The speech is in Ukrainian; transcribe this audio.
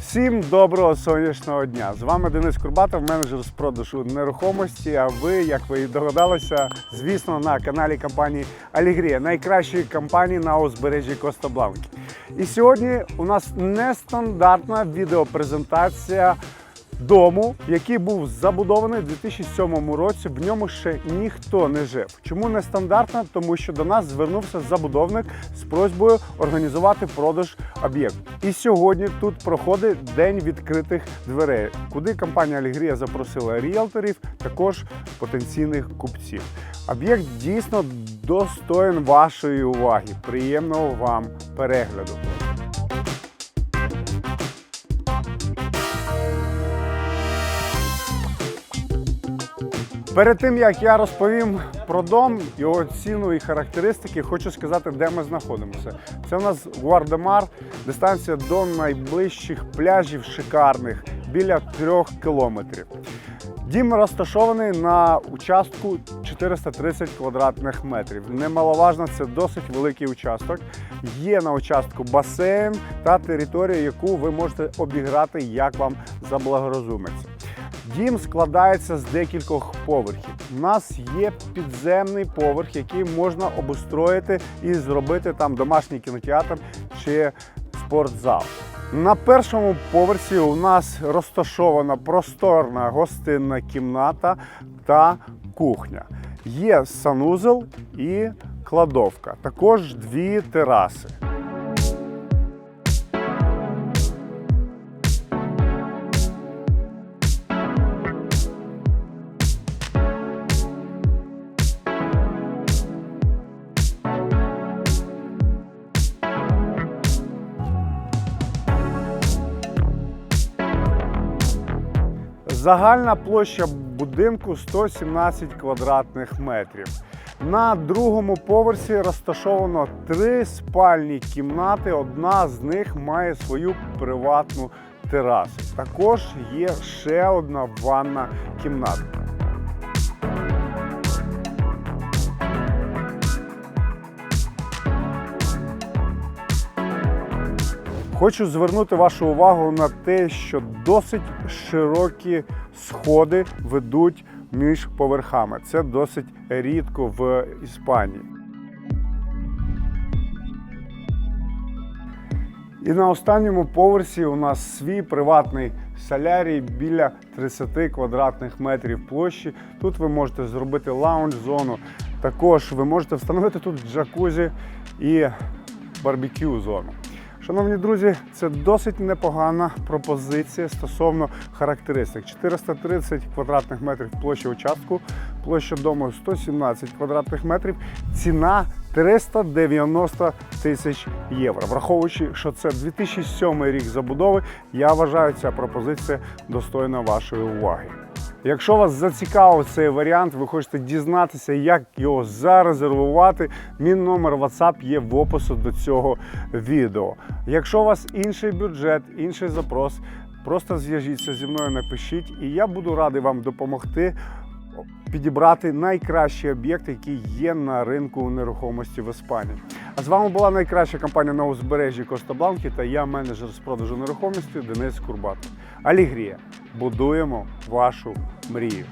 Всім доброго сонячного дня! З вами Денис Курбатов, менеджер з продажу нерухомості. А ви, як ви і догадалися, звісно, на каналі компанії Алігрія, найкращої компанії на узбережжі Коста Бланки. І сьогодні у нас нестандартна відеопрезентація дому, який був забудований у 2007 році. В ньому ще ніхто не жив. Чому нестандартна? Тому що до нас звернувся забудовник з просьбою організувати продаж об'єкту. І сьогодні тут проходить день відкритих дверей, куди компанія Алігрія запросила ріелторів, також потенційних купців. Об'єкт дійсно достоин вашої уваги. Приємного вам перегляду. Перед тим як я розповім про дом, його ціну і характеристики, хочу сказати, де ми знаходимося. Це у нас Гвардемар, дистанція до найближчих пляжів шикарних біля трьох кілометрів. Дім розташований на участку 430 квадратних метрів. Немаловажно, це досить великий участок. Є на участку басейн та територія, яку ви можете обіграти, як вам заблагорозумиться. Дім складається з декількох поверхів. У нас є підземний поверх, який можна обустроїти і зробити там домашній кінотеатр чи спортзал. На першому поверсі у нас розташована просторна гостинна кімната та кухня. Є санузел і кладовка, також дві тераси. Загальна площа будинку 117 квадратних метрів. На другому поверсі розташовано три спальні кімнати. Одна з них має свою приватну терасу. Також є ще одна ванна кімната. Хочу звернути вашу увагу на те, що досить широкі сходи ведуть між поверхами. Це досить рідко в Іспанії. І на останньому поверсі у нас свій приватний солярій біля 30 квадратних метрів площі. Тут ви можете зробити лаунж-зону. Також ви можете встановити тут джакузі і барбекю зону. Шановні друзі, це досить непогана пропозиція стосовно характеристик. 430 квадратних метрів площі участку, площа дому 117 квадратних метрів, ціна 390 тисяч євро. Враховуючи, що це 2007 рік забудови, я вважаю, ця пропозиція достойна вашої уваги. Якщо вас зацікавив цей варіант, ви хочете дізнатися, як його зарезервувати, мій номер WhatsApp є в опису до цього відео. Якщо у вас інший бюджет, інший запрос, просто зв'яжіться зі мною, напишіть, і я буду радий вам допомогти підібрати найкращі об'єкти, які є на ринку нерухомості в Іспанії. А з вами була найкраща компанія на узбережжі Коста Бланки та я, менеджер з продажу нерухомості Денис Курбат. Алігрія. Будуємо вашу мрію.